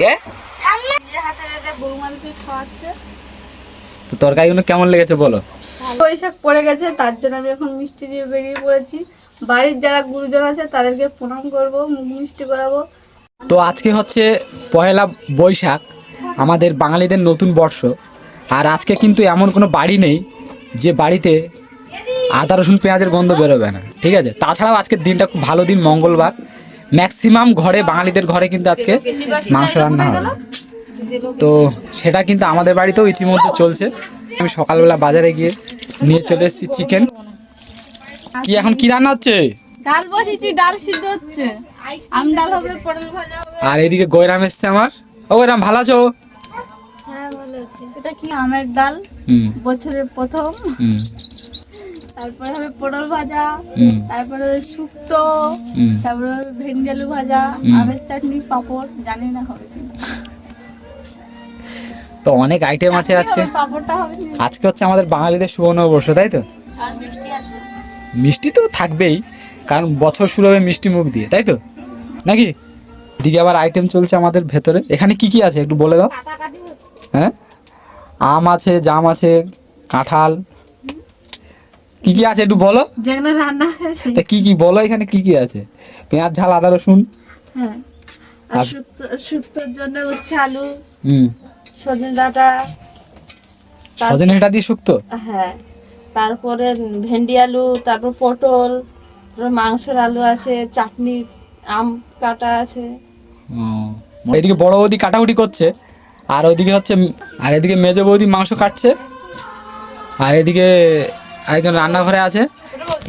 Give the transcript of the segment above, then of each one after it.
কে? তো তরকারিগুলো কেমন লেগেছে বলো? বৈশাখ পড়ে গেছে তার জন্য আমি এখন মিষ্টি নিয়ে বেরিয়ে পড়েছি। বাড়ির যারা গুরুজন আছে তাদেরকে প্রণাম করব মুখ মিষ্টি করাবো। তো আজকে হচ্ছে পহেলা বৈশাখ আমাদের বাঙালিদের নতুন বর্ষ। আর আজকে কিন্তু এমন কোনো বাড়ি নেই যে বাড়িতে আদা রসুন পেঁয়াজের গন্ধ বেরোবে না। ঠিক আছে? তাছাড়াও আজকের দিনটা খুব ভালো দিন মঙ্গলবার। ম্যাক্সিমাম ঘরে বাঙালিদের ঘরে কিন্তু আজকে মাংস রান্না হবে। তো সেটা কিন্তু আমাদের বাড়িতেও ইতিমধ্যে চলছে। আমি সকালবেলা বাজারে গিয়ে নিয়ে চলে এসেছি চিকেন কি এখন কি রান্না হচ্ছে? ডাল বসেছি ডাল সিদ্ধ হচ্ছে। আম ডাল হবে পটল ভাজা হবে। আর এদিকে গৈরাম এসছে আমার। ও গৈরাম ভালো আছো? হ্যাঁ ভালো আছে। এটা কি আমের ডাল? বছরের প্রথম। তারপরে হবে পটল ভাজা তারপরে হবে শুক্তো তারপরে হবে ভেন্ডি আলু ভাজা আমের চাটনি পাঁপড় জানি না হবে তো অনেক আইটেম আছে আজকে। আজকে হচ্ছে আমাদের বাঙালিদের নববর্ষ তাই তো? মিষ্টি তো থাকবেই কারণ বছর শুরু হবে মিষ্টি মুখ দিয়ে তাই তো? নাকি? এদিকে আবার আইটেম চলছে আমাদের ভেতরে। এখানে কি কি আছে একটু বলে দাও। হ্যাঁ? আম আছে জাম আছে কাঁঠাল কি কি আছে একটু বলো? যেগুলো রান্না হয়েছে তা কি কি বলো এখানে কি কি আছে? পেঁয়াজ ঝাল আদা রসুন? হ্যাঁ। আর শুক্তো শুক্তোর জন্য উচ্ছে আলু হুম। সজনে ডাঁটা সজনে হেটা দিয়ে শুক্তো? হ্যাঁ। তারপরে ভেন্ডি আলু তারপর পটল তারপর মাংসের আলু আছে চাটনি আম কাটা আছে। ও, এদিকে বড় বৌদি কাটাকুটি করছে আর ওইদিকে হচ্ছে আর এদিকে মেজো বৌদি মাংস কাটছে আর এদিকে একজন রান্নাঘরে আছে।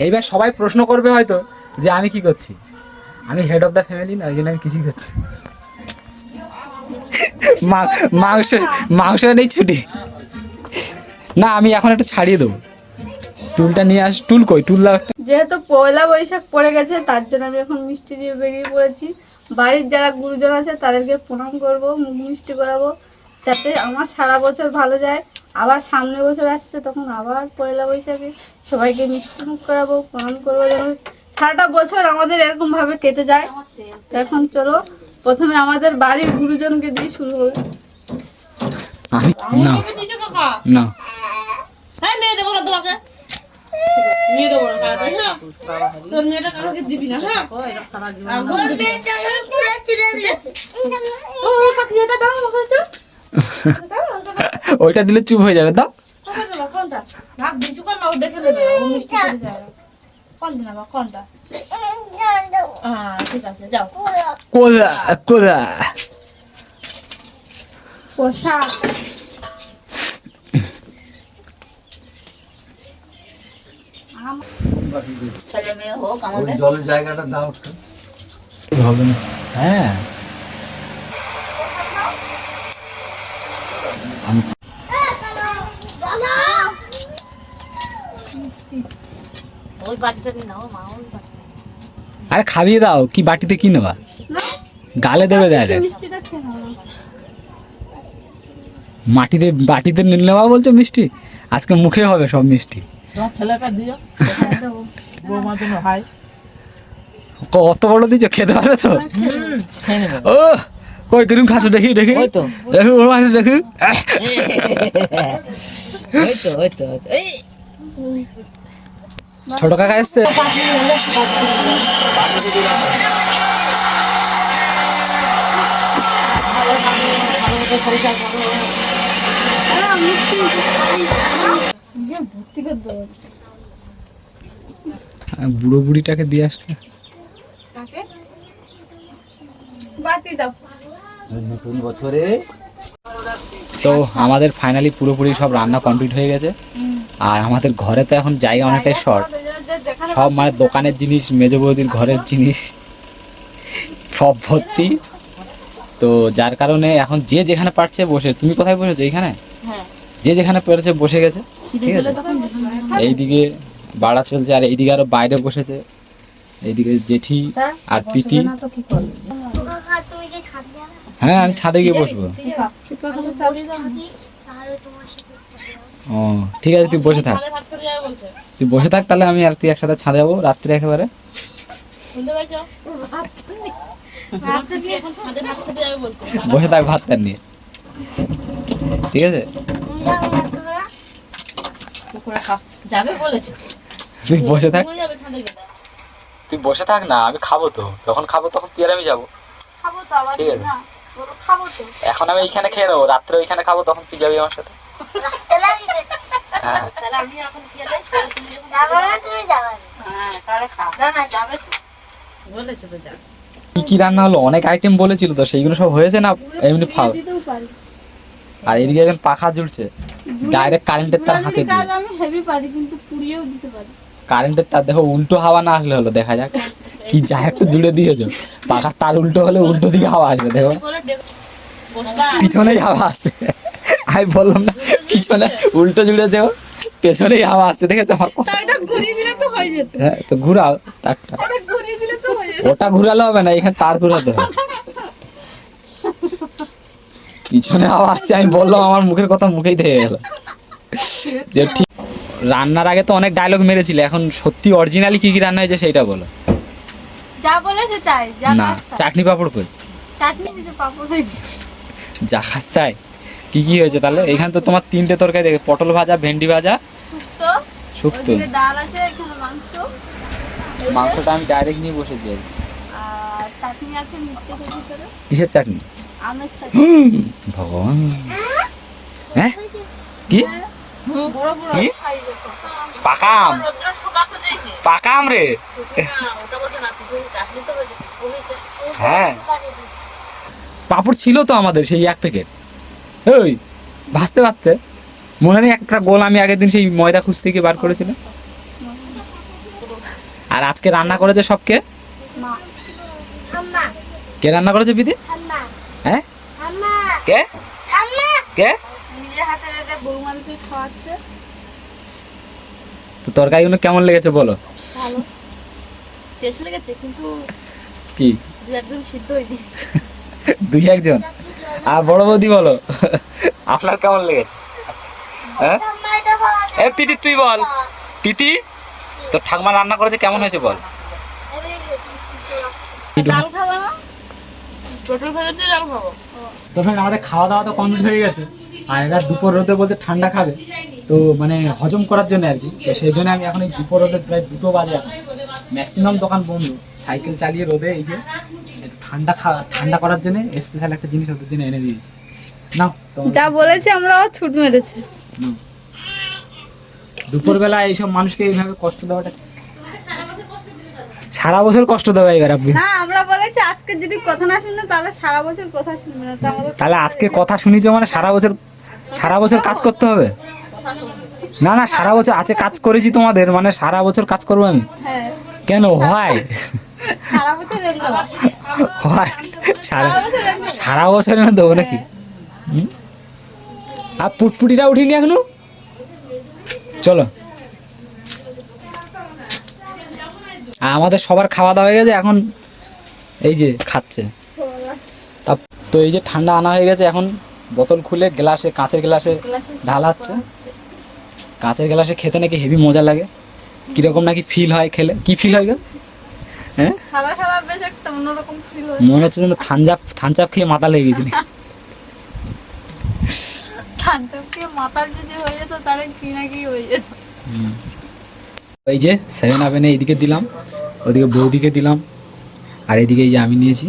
এইবার সবাই প্রশ্ন করবে হয়তো যে আমি কি করছি? আমি হেড অফ দ্য ফ্যামিলি না, ওই জন্য আমি কিছুই করছি মাংস মাংস নেই ছুটি। না, আমি এখন একটু ছাড়িয়ে দেবো। টুলটা নিয়ে আস টুল কই? টুল একটা। যেহেতু পয়লা বৈশাখ পড়ে গেছে, তার জন্য আমি এখন মিষ্টি নিয়ে বেরিয়ে পড়েছি। বাড়ির যারা গুরুজন আছে, তাদেরকে প্রণাম করব, মুখ মিষ্টি করাবো, যাতে আমার সারা বছর ভালো যায়। আবার সামনে বছর আসছে তখন আবার পয়লা বৈশাখে সবাইকে মিষ্টি মুখ করাবো প্রণাম করব যেন সারাটা বছর আমাদের এরকম ভাবে কেটে যায়। এখন চলো প্রথমে আমাদের বাড়ির গুরুজনকে দিয়ে শুরু হবে। আমি না। না। হ্যাঁ মেয়ে দেবো না তোমাকে। নিয়ে দেবো না হ্যাঁ। তোর মেয়েটা কালকে দিবি না হ্যাঁ। ও দাও আমাকে। ওইটা দিলে চুপ হয়ে যাবে দাও। কোনটা নেবা, কোনটা? ভাগ দিছু কোন না, ও দেখে নেবে, ও মিষ্টি খেতে চায় না। কোনটা নেবা, কোনটা? হ্যাঁ, ঠিক আছে, যাও। কোদা কোদা পোশাক জলের জায়গাটা দাও একটু হবে না হ্যাঁ ওই বাটিটা নিয়ে নাও, মা, ওই বাটিটা। আরে খাইয়ে দাও কি বাটিতে কি নেবা? গালে দেবে দেয় মাটিতে বাটিতে নেওয়া বলছো মিষ্টি? আজকে মুখে হবে সব মিষ্টি। অত বড় দিচ্ছ খেতে পারবে তো? ও কই কিরম খাচ্ছ দেখি দেখি। দেখি ওর মাঝে দেখি। ছোট কাকা এসছে? বুড়ো বুড়িটাকে দিয়ে আসতে দাও। নতুন বছরে। তো আমাদের ফাইনালি পুরোপুরি সব রান্না কমপ্লিট হয়ে গেছে। আর আমাদের ঘরে তো এখন জায়গা অনেকটাই শর্ট সব মানে দোকানের জিনিস মেজ বৌদির ঘরের জিনিস সব ভর্তি। তো যার কারণে এখন যে যেখানে পারছে বসে তুমি কোথায় বসেছো এইখানে হ্যাঁ। যে যেখানে পেরেছে বসে গেছে ঠিক আছে? এইদিকে বাড়া চলছে আর এইদিকে আরও বাইরে বসেছে এইদিকে জেঠি আর পিটি তো কি করবে? হ্যাঁ আমি ছাদে গিয়ে বসবো। ও ঠিক আছে তুই বসে থাক। তুই বসে থাক তাহলে আমি আর তুই একসাথে ছাদে যাব রাত্রে একেবারে। বসে থাক ভাত চান নিয়ে। ঠিক আছে? কুকুরা খা। যাবে বলেছে। তুই বসে থাক। তুই বসে থাক না আমি খাব তো। যখন খাব তখন তুই আর আমি যাব। খাব তো আবার ঠিক আছে। এখন আমি এইখানে খেয়ে নেব রাত্রে ওইখানে খাব তখন তুই যাবি আমার সাথে। হ্যাঁ। তাহলে আমি এখন গেলে তাহলে তুমি যখন হ্যাঁ তাহলে খা না না যাবে তো। বলেছে তো যাবে। কি কি রান্না হলো? অনেক আইটেম বলেছিল তো সেইগুলো সব হয়েছে না? এমনি ফাও আর এদিকে একজন পাখা জুড়ছে ডাইরেক্ট কারেন্টের তার হাতে রাঁধুনি দিয়ে। কাজ আমি হেভি পারি কিন্তু পুড়িয়েও দিতে পারি। কারেন্টের তার দেখো উল্টো হাওয়া না আসলে হলো দেখা যাক। কি যা একটু জুড়ে দিয়েছ পাখার তার উল্টো হলে উল্টো দিকে হাওয়া আসবে দেখো। পিছনেই হাওয়া আসছে। আমি বললাম না পিছনে উল্টো জুড়েছে পেছনেই হাওয়া আসছে দেখেছ? হ্যাঁ তো ঘুরাও তারটা। ওটা ঘুরালে হবে না এখানে তার ঘুরাতে হবে। পিছনে হাওয়া আসছে আমি বললাম আমার মুখের কথা মুখেই থেকে গেল। যে ঠিক রান্নার আগে তো অনেক ডায়লগ মেরেছিলে এখন সত্যি অরিজিনালি কি কি রান্না হয়েছে সেইটা বলো। যা বলেছে তাই না চাটনি পাপড় কই? চাটনি দিতে পাপড় হয়ে যা খাস তাই? কি কি হয়েছে তাহলে? এখানে তো তোমার তিনটে তরকারি দেখে পটল ভাজা ভেন্ডি ভাজা। শুক্তো ডাল আছে এখানে মাংস। মাংসটা আমি ডাইরেক্ট নিয়ে বসেছি আর চাটনি আছে মিষ্টি ভিতরে কিসের চাটনি? আমের চাটনি। ভগবান। হ্যাঁ? কি? বড় বড় কি? সাইজের পাকা আম রোদ্র শুকাতে দিয়েছে পাকা আম রে হয়েছে হ্যাঁ। পাপড় ছিল তো আমাদের সেই এক প্যাকেট। ওই ভাজতে ভাজতে মনে নেই একটা গোল আমি আগের দিন সেই ময়দা খুঁজ থেকে বার করেছিলাম। আর আজকে রান্না করেছে সবকে মা। কে রান্না করেছে বিদি হ্যাঁ? কে? কে? নিজে হাতে বৌমাদেরকে খাওয়াচ্ছে। তো তরকারিগুলো কেমন লেগেছে বলো? ভালো। টেস্ট লেগেছে কিন্তু কি? দু একদিন সিদ্ধ হয়নি। দুই একজন? আর বড় বৌদি বলো? আপনার কেমন লেগেছে? হ্যাঁ? এ পিতি তুই বল। পিতি তো ঠাকুমা রান্না করেছে কেমন হয়েছে বল? ডাল খাবে না? পটল ফেলে দিয়ে ডাল খাব। তো আমাদের খাওয়া দাওয়া তো কমপ্লিট হয়ে গেছে। আর এরা দুপুর রোদে বলতে ঠান্ডা খাবে। তো মানে হজম করার জন্য আর কি। তো সেই জন্য আমি এখন এই দুপুর রোদে প্রায় দুটো বাজে এখন। ম্যাক্সিমাম দোকান বন্ধ। সাইকেল চালিয়ে রোদে এই যে ঠান্ডা খাওয়া ঠান্ডা করার জন্য স্পেশাল একটা জিনিস ওদের জন্য এনে দিয়েছি। না যা বলেছি আমরা ছুট মেরেছে। দুপুরবেলা এইসব মানুষকে এইভাবে কষ্ট দেওয়াটা সারা বছর কষ্ট দেবে এবার আপনি। না আমরা বলেছি আজকে যদি কথা না শুনে তাহলে সারা বছর কথা শুনবে না তাহলে আজকে কথা শুনিছ মানে সারা বছর সারা বছর কাজ করতে হবে? না না সারা বছর আছে কাজ করেছি তোমাদের মানে সারা বছর কাজ করব আমি। হ্যাঁ। কেন? হয়। সারা বছর হয়। সারা সারা বছর। না দেবো নাকি? আর পুটপুটিটা উঠিনি এখনও? চলো। আমাদের সবার খাওয়া দাওয়া হয়ে গেছে এখন এই যে খাচ্ছে। তা তো এই যে ঠান্ডা আনা হয়ে গেছে এখন বোতল খুলে গ্লাসে কাঁচের গ্লাসে ঢালাচ্ছে। কাঁচের গ্লাসে খেতে নাকি হেভি মজা লাগে। কীরকম নাকি ফিল হয় খেলে? কি ফিল হয় গো? হ্যাঁ? মনে হচ্ছে যেন থানচাপ থানচাপ খেয়ে মাথা লেগে গেছিল এই যে সেভেন আপেনে এইদিকে দিলাম ওদিকে বৌদিকে দিলাম আর এদিকে এই যে আমি নিয়েছি।